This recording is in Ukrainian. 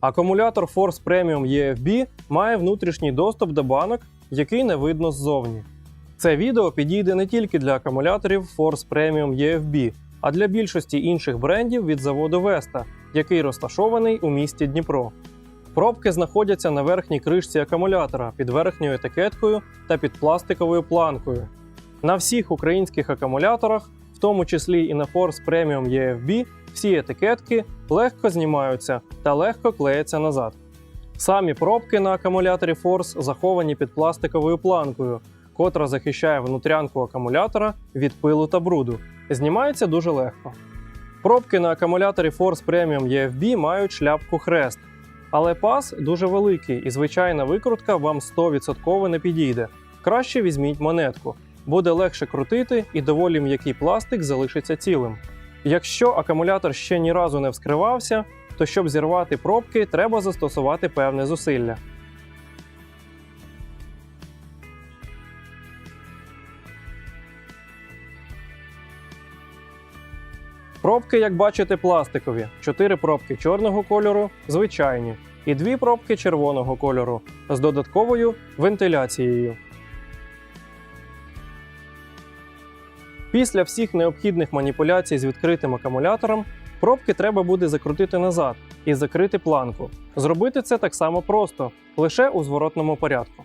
Акумулятор Force Premium EFB має внутрішній доступ до банок, який не видно ззовні. Це відео підійде не тільки для акумуляторів Force Premium EFB, а для більшості інших брендів від заводу Vesta, який розташований у місті Дніпро. Пробки знаходяться на верхній кришці акумулятора під верхньою етикеткою та під пластиковою планкою. На всіх українських акумуляторах, в тому числі і на Force Premium EFB, всі етикетки легко знімаються та легко клеяться назад. Самі пробки на акумуляторі Force заховані під пластиковою планкою, котра захищає внутрянку акумулятора від пилу та бруду. Знімаються дуже легко. Пробки на акумуляторі Force Premium EFB мають шляпку хрест, але пас дуже великий і звичайна викрутка вам 100% не підійде. Краще візьміть монетку, буде легше крутити і доволі м'який пластик залишиться цілим. Якщо акумулятор ще ні разу не вскривався, то щоб зірвати пробки, треба застосувати певне зусилля. Пробки, як бачите, пластикові. Чотири пробки чорного кольору звичайні, і дві пробки червоного кольору з додатковою вентиляцією. Після всіх необхідних маніпуляцій з відкритим акумулятором пробки треба буде закрутити назад і закрити планку. Зробити це так само просто, лише у зворотному порядку.